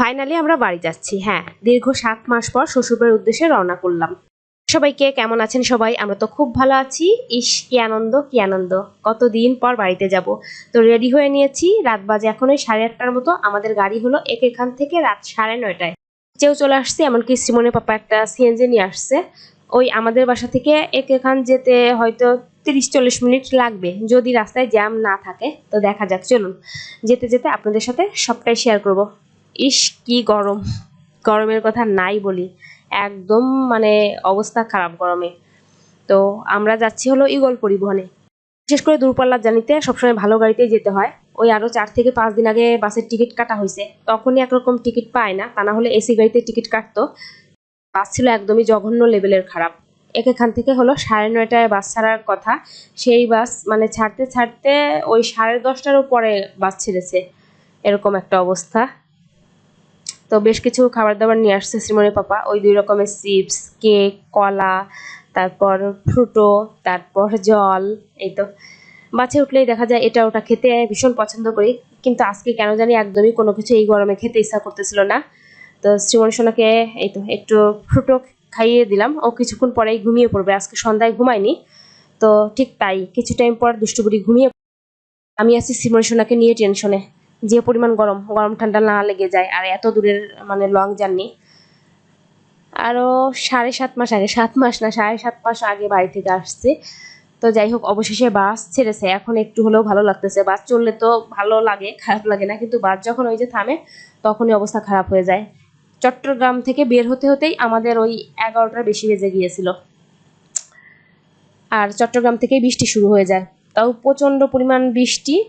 Finally আমরা বাড়ি যাচ্ছি। হ্যাঁ দীর্ঘ সাত মাস পর শ্বশুরবাড়ির উদ্দেশ্যে রওনা করলাম। সবাইকে কেমন আছেন সবাই? আমরা তো খুব ভালো আছি। ইস, কি আনন্দ কি আনন্দ। কতদিন পর বাড়িতে যাব। তো রেডি হয়ে নিয়েছি। রাত বাজে এখন ওই সাড়ে আটটার মতো। আমাদের গাড়ি হলো এক এখান থেকে রাত সাড়ে নয়টায়। চেয়েও চলে আসছে, এমনকি শ্রীমনের পাপা একটা সিএনজি নিয়ে আসছে। ওই আমাদের বাসা থেকে এক এখান যেতে হয়তো তিরিশ চল্লিশ মিনিট লাগবে। যদি রাস্তায় জ্যাম না থাকে, তো দেখা যাক। চলুন, যেতে যেতে আপনাদের সাথে সবটাই শেয়ার করব। ইস, কি গরম। গরমের কথা নাই বলি। একদম মানে অবস্থা খারাপ গরমে। তো আমরা যাচ্ছি হলো ইগল পরিবহনে। বিশেষ করে দূরপাল্লার জানিতে সবসময় ভালো গাড়িতেই যেতে হয়। ওই আরও চার থেকে পাঁচ দিন আগে বাসের টিকিট কাটা হয়েছে তখনই একরকম টিকিট পায় না, তা না হলে এসি গাড়িতে টিকিট কাটতো। বাস ছিল একদমই জঘন্য লেভেলের খারাপ। এক এখান থেকে হলো সাড়ে নয়টায় বাস ছাড়ার কথা। সেই বাস মানে ছাড়তে ছাড়তে ওই সাড়ে দশটারও পরে বাস ছেড়েছে। এরকম একটা অবস্থা। তো বেশ কিছু খাবার দাবার নিয়ে আসছে শ্রীমণি পাপা। ওই দুই রকমের চিপস, কেক, কলা, তারপর ফ্রুটো, তারপর জল, এই তো। বাসে উঠলেই দেখা যায় এটা ওটা খেতে ভীষণ পছন্দ করি। কিন্তু আজকে কেন জানি একদমই কোনো কিছু এই গরমে খেতে ইচ্ছা করতেছিল না। তো শ্রীমণি সোনাকে এই তো একটু ফ্রুটো খাইয়ে দিলাম। ও কিছুক্ষণ পরেই ঘুমিয়ে পড়বে। আজকে সন্ধ্যায় ঘুমায়নি। তো ঠিক তাই, কিছু টাইম পর দুষ্টুবুড়ি ঘুমিয়ে আমি আছি শ্রীমণি সোনাকে নিয়ে টেনশনে। যে পরিমাণ গরম গরম ঠান্ডা না লেগে যায় আর এত দূরের মানে লং জার্নি আরও সাড়ে সাত মাস আগে, সাত মাস না, সাড়ে সাত মাস আগে বাড়ি থেকে আসছে। তো যাই হোক, অবশেষে বাস ছেড়েছে। এখন একটু হলেও ভালো লাগতেছে। বাস চললে তো ভালো লাগে, খারাপ লাগে না, কিন্তু বাস যখন ওই যে থামে, তখনই অবস্থা খারাপ হয়ে যায়। চট্টগ্রাম থেকে বের হতে হতেই আমাদের ওই এগারোটার বেশি বেজে গিয়েছিল। আর চট্টগ্রাম থেকেই বৃষ্টি শুরু হয়ে যায়। তাও প্রচণ্ড পরিমাণ বৃষ্টি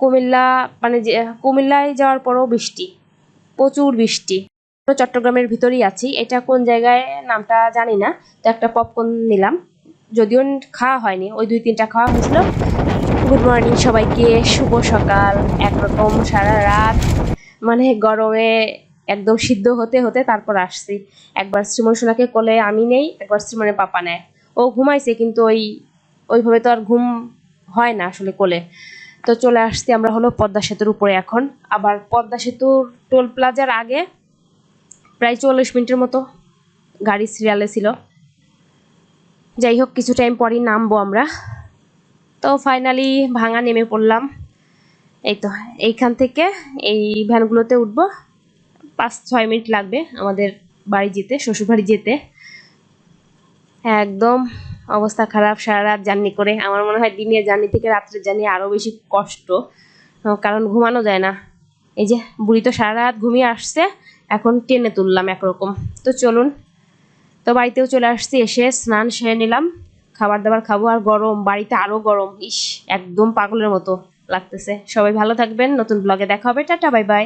কুমিল্লা মানে যে, কুমিল্লায় যাওয়ার পরও বৃষ্টি, প্রচুর বৃষ্টি। চট্টগ্রামের ভিতরেই আছি। এটা কোন জায়গায় নামটা জানি না, তো একটা পপকর্ন নিলাম। যদিও খাওয়া হয়নি, ওই দুই তিনটা খাওয়া হয়েছিল। গুড মর্নিং সবাইকে, শুভ সকাল। একরকম সারা রাত মানে গরমে একদম সিদ্ধ হতে হতে তারপর আসছি। একবার শ্রীমন সোনাকে কোলে আমি নেই, একবার শ্রীমনের পাপা নেয়। ও ঘুমাইছে, কিন্তু ওই, ওইভাবে তো আর ঘুম হয় না আসলে কোলে। তো চলে আসছি আমরা হলো পদ্মা সেতুর উপরে এখন। আবার পদ্মা সেতুর টোল প্লাজার আগে প্রায় চল্লিশ মিনিটের মতো গাড়ি সিরিয়ালে ছিল। যাই হোক, কিছু টাইম পরই নামবো আমরা। তো ফাইনালি ভাঙা নেমে পড়লাম। এই তো, এইখান থেকে এই ভ্যানগুলোতে উঠবো। পাঁচ, ছয় মিনিট লাগবে আমাদের বাড়ি যেতে, শ্বশুরবাড়ি যেতে। একদম অবস্থা খারাপ সারা রাত জার্নি করে। আমার মনে হয় দিনের জার্নি থেকে রাত্রের জার্নি আরও বেশি কষ্ট। কারণ ঘুমানো যায় না। এই যে বুড়ি তো সারা রাত ঘুমিয়ে আসছে, এখন টেনে তুললাম একরকম। তো চলুন, তো বাড়িতেও চলে আসছি, এসে স্নান সেরে নিলাম। খাবার দাবার খাব আর গরম, বাড়িতে আরও গরম। ইস, একদম পাগলের মতো লাগতেছে। সবাই ভালো থাকবেন, নতুন ব্লগে দেখা হবে। Tata, bye bye.